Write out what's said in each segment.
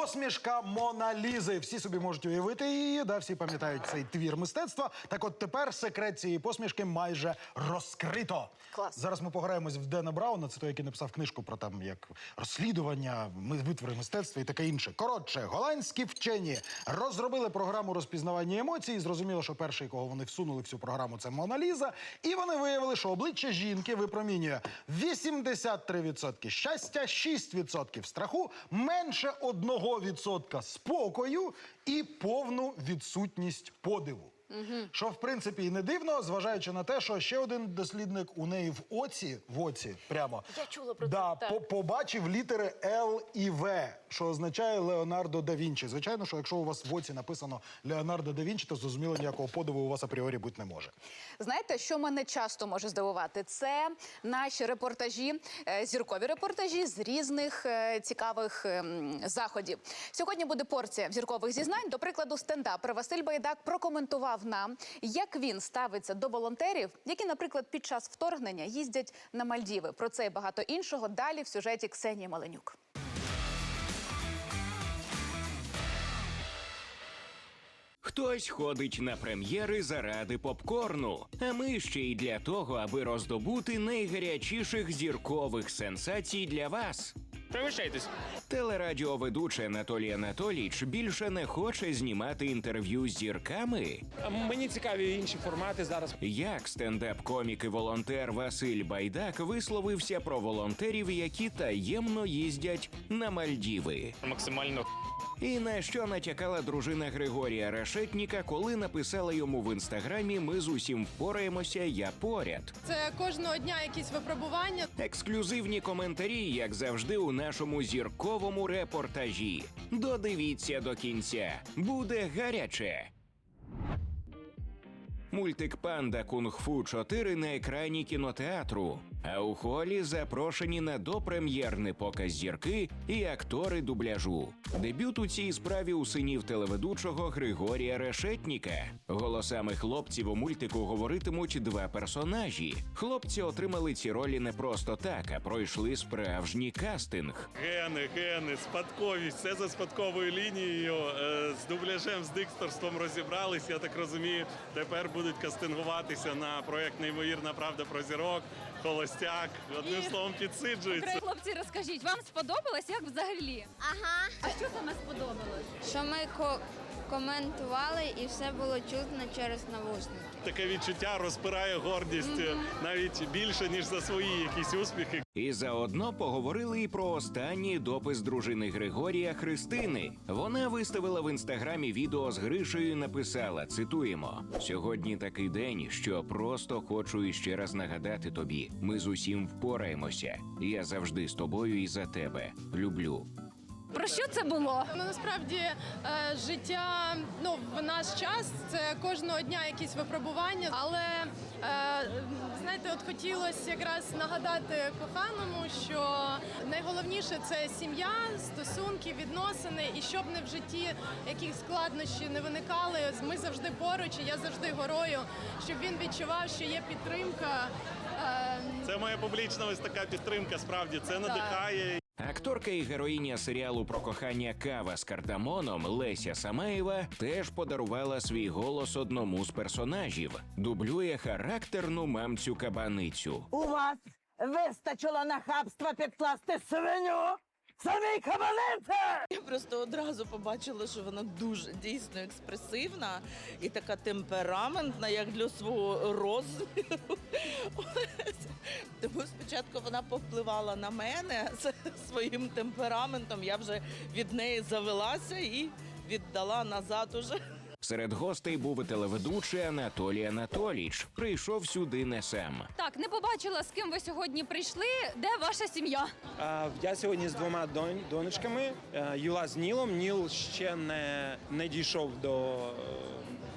Посмішка Мона Лізи. Всі собі можуть уявити її, да, всі пам'ятають цей твір мистецтва. Так от тепер секрет цієї посмішки майже розкрито. Клас. Зараз ми пограємось в Дена Брауна, це той, який написав книжку про там як розслідування, ми- витвори мистецтва і таке інше. Коротше, голландські вчені розробили програму розпізнавання емоцій. і Зрозуміло, що перший, кого вони всунули в цю програму, це Мона Ліза. І вони виявили, що обличчя жінки випромінює 83% щастя, 6% страху, менше 1% спокою і повну відсутність подиву. Що в принципі і не дивно, зважаючи на те, що ще один дослідник у неї в оці, в оці прямо Я чула про це, да, так. по- побачив літери Л і В, що означає Леонардо да Вінчі. Звичайно, що якщо у вас в оці написано Леонардо да Вінчі, то зрозуміло ніякого подиву у вас апріорі бути не може. Знаєте, що мене часто може здивувати? Це наші репортажі, е, зіркові репортажі з різних е, цікавих ем, заходів. Сьогодні буде порція зіркових зізнань. До прикладу, стендапер Василь Байдак прокоментував нам, як він ставиться до волонтерів, які, наприклад, під час вторгнення їздять на Мальдіви. Про це і багато іншого далі в сюжеті Ксенії Маленюк. Хтось ходить на прем'єри заради попкорну, а ми ще й для того, аби роздобути найгарячіших зіркових сенсацій для вас. Пригощайтесь. Телерадіоведучий Анатолій Анатолійч більше не хоче знімати інтерв'ю з зірками. Мені цікаві інші формати зараз. Як стендап-комік і волонтер Василь Байдак висловився про волонтерів, які таємно їздять на Мальдіви. Максимально І на що натякала дружина Григорія Решетніка, коли написала йому в інстаграмі Ми з усім впораємося, я поряд. Це кожного дня якісь випробування. Ексклюзивні коментарі, як завжди, у нашому зірковому репортажі. Додивіться до кінця. Буде гаряче. Мультик Панда Кунг-Фу 4 на екрані кінотеатру. А у холі запрошені на допрем'єрний показ зірки і актори дубляжу. Дебют у цій справі у синів телеведучого Григорія Решетніка. Голосами хлопців у мультику говоритимуть два персонажі. Хлопці отримали ці ролі не просто так, а пройшли справжній кастинг. Гени, гени, спадковість, все за спадковою лінією. Е, З дубляжем, з дикторством розібрались. Я так розумію, тепер будуть кастингуватися на проект Неймовірна правда про зірок, холостяк. Одним І- словом, підсиджуються. Хлопці, розкажіть, вам сподобалось як взагалі? Ага, А що саме сподобалось? що ми ко- коментували і все було чутно через навушники. Таке відчуття розпирає гордість е, навіть більше, ніж за свої якісь успіхи. І заодно поговорили і про останній допис дружини Григорія Христини. Вона виставила в інстаграмі відео з Гришею. і Написала: цитуємо: сьогодні такий день, що просто хочу іще раз нагадати тобі: ми з усім впораємося. Я завжди з тобою і за тебе. Люблю. Про що це було? Ну насправді е, життя ну в наш час це кожного дня якісь випробування, але е, знаєте, от хотілося якраз нагадати коханому, що найголовніше це сім'я, стосунки, відносини, і щоб не в житті яких складнощі не виникали. Ми завжди поруч, і я завжди горою, щоб він відчував, що є підтримка. Е, Це моя публічна ось така підтримка. Справді це надихає. Акторка і героїня серіалу про кохання Кава з кардамоном Леся Самаєва теж подарувала свій голос одному з персонажів. Дублює характерну мамцю кабаницю. У вас вистачило нахабства підкласти свиню самій кабаниці! Я просто одразу побачила, що вона дуже дійсно експресивна і така темпераментна, як для свого розміру. Тому спочатку вона повпливала на мене своїм темпераментом. Я вже від неї завелася і віддала назад уже. Серед гостей був і телеведучий Анатолій Анатолійч. Прийшов сюди не сам. Так, не побачила, з ким ви сьогодні прийшли. Де ваша сім'я? А, я сьогодні з двома донь, донечками. Е, Юла з Нілом. Ніл ще не, не дійшов до, е,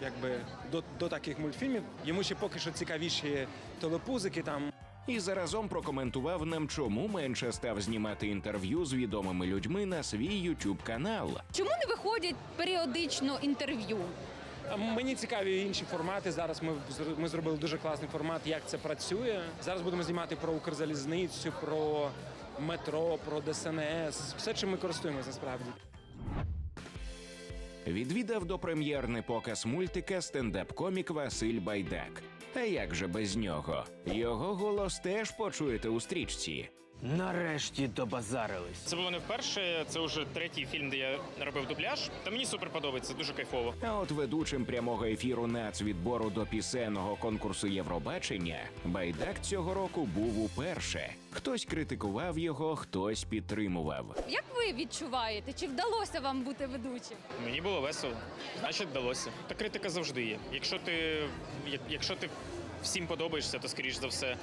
якби, до, до таких мультфільмів. Йому ще поки що цікавіші телепузики там. І заразом прокоментував нам, чому менше став знімати інтерв'ю з відомими людьми на свій ютуб канал. Чому не виходять періодично інтерв'ю? Мені цікаві інші формати. Зараз ми ми зробили дуже класний формат, як це працює. Зараз будемо знімати про Укрзалізницю, про метро, про ДСНС. Все, чим ми користуємося насправді. Відвідав допрем'єрний показ мультика стендап-комік Василь Байдак. А як же без нього? Його голос теж почуєте у стрічці. Нарешті добазарились. Це було не вперше, це вже третій фільм, де я робив дубляж. Та мені супер подобається, дуже кайфово. А от ведучим прямого ефіру нацвідбору до пісенного конкурсу Євробачення Байдак цього року був уперше. Хтось критикував його, хтось підтримував. Як ви відчуваєте? Чи вдалося вам бути ведучим? Мені було весело, значить вдалося. Та критика завжди є. Якщо ти, якщо ти всім подобаєшся, то скоріш за все.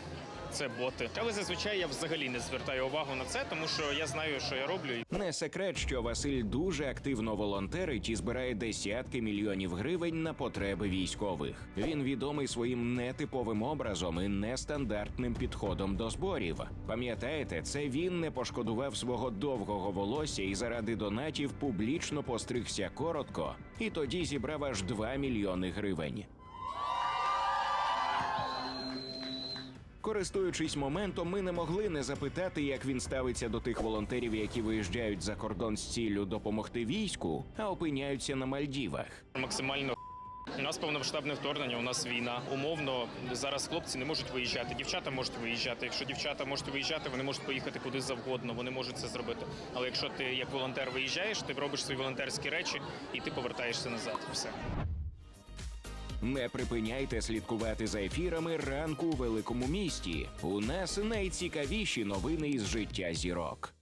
Це боти. Але зазвичай я взагалі не звертаю увагу на це, тому що я знаю, що я роблю. Не секрет, що Василь дуже активно волонтерить і збирає десятки мільйонів гривень на потреби військових. Він відомий своїм нетиповим образом і нестандартним підходом до зборів. Пам'ятаєте, це він не пошкодував свого довгого волосся і заради донатів публічно постригся коротко, і тоді зібрав аж 2 мільйони гривень. Користуючись моментом, ми не могли не запитати, як він ставиться до тих волонтерів, які виїжджають за кордон з ціллю допомогти війську, а опиняються на Мальдівах. Максимально у нас повномасштабне вторгнення, у нас війна. Умовно зараз хлопці не можуть виїжджати. Дівчата можуть виїжджати. Якщо дівчата можуть виїжджати, вони можуть поїхати куди завгодно. Вони можуть це зробити. Але якщо ти як волонтер виїжджаєш, ти робиш свої волонтерські речі і ти повертаєшся назад. Все. Не припиняйте слідкувати за ефірами ранку у великому місті. У нас найцікавіші новини із життя зірок.